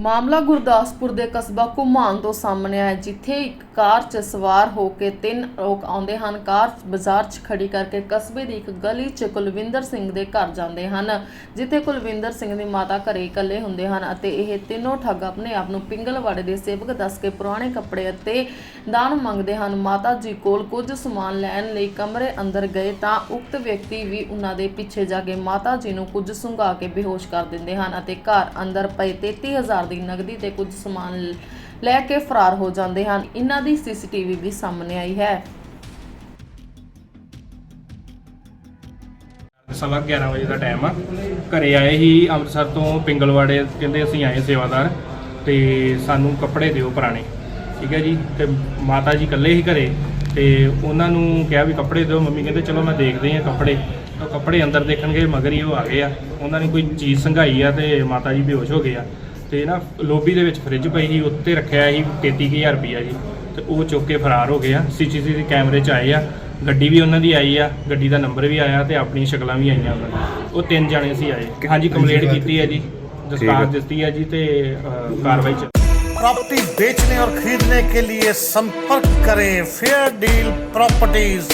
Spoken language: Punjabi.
ਮਾਮਲਾ ਗੁਰਦਾਸਪੁਰ ਦੇ ਕਸਬਾ ਘੁਮਾਨ ਤੋਂ ਸਾਹਮਣੇ ਆਇਆ ਜਿੱਥੇ ਇੱਕ ਕਾਰ 'ਚ ਸਵਾਰ ਹੋ ਕੇ ਤਿੰਨ ਲੋਕ ਆਉਂਦੇ ਹਨ। ਕਾਰ ਬਾਜ਼ਾਰ 'ਚ ਖੜੀ ਕਰਕੇ ਕਸਬੇ ਦੀ ਇੱਕ ਗਲੀ 'ਚ ਕੁਲਵਿੰਦਰ ਸਿੰਘ ਦੇ ਘਰ ਜਾਂਦੇ ਹਨ, ਜਿੱਥੇ ਕੁਲਵਿੰਦਰ ਸਿੰਘ ਦੀ ਮਾਤਾ ਘਰੇ ਇਕੱਲੇ ਹੁੰਦੇ ਹਨ ਅਤੇ ਇਹ ਤਿੰਨੋਂ ਠੱਗ ਆਪਣੇ ਆਪ ਨੂੰ ਪਿੰਗਲਵਾੜੇ ਦੇ ਸੇਵਕ ਦੱਸ ਕੇ ਪੁਰਾਣੇ ਕੱਪੜੇ ਅਤੇ ਦਾਨ ਮੰਗਦੇ ਹਨ। ਮਾਤਾ ਜੀ ਕੋਲ ਕੁਝ ਸਮਾਨ ਲੈਣ ਲਈ ਕਮਰੇ ਅੰਦਰ ਗਏ ਤਾਂ ਉਕਤ ਵਿਅਕਤੀ ਵੀ ਉਹਨਾਂ ਦੇ ਪਿੱਛੇ ਜਾ ਕੇ ਮਾਤਾ ਜੀ ਨੂੰ ਕੁਝ ਸੁੰਘਾ ਕੇ ਬੇਹੋਸ਼ ਕਰ ਦਿੰਦੇ ਹਨ ਅਤੇ ਘਰ ਅੰਦਰ ਪਏ 33000 ਦੀ ਨਗਦੀ ਤੇ ਕੁਝ ਸਮਾਨ ਲੈ ਕੇ ਫਰਾਰ ਹੋ ਜਾਂਦੇ ਹਨ। ਇਹਨਾਂ ਦੀ ਸੀਸੀਟੀਵੀ ਵੀ ਸਾਹਮਣੇ ਆਈ ਹੈ। ਸਵਾ 11 ਵਜੇ ਦਾ ਟਾਈਮ ਆ। ਘਰੇ ਆਏ ਹੀ ਅੰਮ੍ਰਿਤਸਰ ਤੋਂ ਪਿੰਗਲਵਾੜੇ ਕਹਿੰਦੇ ਅਸੀਂ ਆਏ ਸੇਵਾਦਾਰ ਤੇ ਸਾਨੂੰ ਕੱਪੜੇ ਦਿਓ ਪੁਰਾਣੇ। ਠੀਕ ਹੈ ਜੀ, ਤੇ ਮਾਤਾ ਜੀ ਇਕੱਲੇ ਹੀ ਘਰੇ ਤੇ ਉਹਨਾਂ ਨੂੰ ਕਿਹਾ ਵੀ ਕੱਪੜੇ ਦਿਓ। ਮੰਮੀ ਕਹਿੰਦੇ, ਚਲੋ ਮੈਂ ਦੇਖਦੇ ਆ ਕੱਪੜੇ। ਤਾਂ ਕੱਪੜੇ ਅੰਦਰ ਦੇਖਣਗੇ, ਮਗਰ ਹੀ ਉਹ ਆ ਗਏ ਆ। ਉਹਨਾਂ ਨੇ ਕੋਈ ਚੀਜ਼ ਸੰਘਾਈ ਆ ਤੇ ਮਾਤਾ ਜੀ ਬੇਹੋਸ਼ ਹੋ ਗਏ ਆ। ਤੇ ਨਾ ਲੋਬੀ ਦੇ ਵਿੱਚ ਫ੍ਰਿਜ ਪਈ ਸੀ ਉੱਤੇ ਰੱਖਿਆ ਸੀ 33000 ਰੁਪਈਆ ਜੀ ਤੇ ਉਹ ਚੁੱਕ ਕੇ ਫਰਾਰ ਹੋ ਗਏ ਆ ਸੀਸੀਟੀਵੀ ਕੈਮਰੇ 'ਚ ਆਏ ਆ ਗੱਡੀ ਵੀ ਉਹਨਾਂ ਦੀ ਆਈ ਆ ਗੱਡੀ ਦਾ ਨੰਬਰ ਵੀ ਆਇਆ ਤੇ ਆਪਣੀਆਂ ਸ਼ਕਲਾਂ ਵੀ ਆਈਆਂ ਉਹਨਾਂ ਦੀਆਂ ਉਹ ਤਿੰਨ ਜਾਣੇ ਸੀ ਆਏ ਹਾਂਜੀ ਕੰਪਲੇਂਟ ਕੀਤੀ ਹੈ ਜੀ ਦਸਤਾਰ ਦਿੱਤੀ ਹੈ ਜੀ ਤੇ ਅਹ, ਕਾਰਵਾਈ ਚ प्रॉपर्टी बेचने और खरीदने के लिए संपर्क करें फेयर डील प्रॉपर्टीज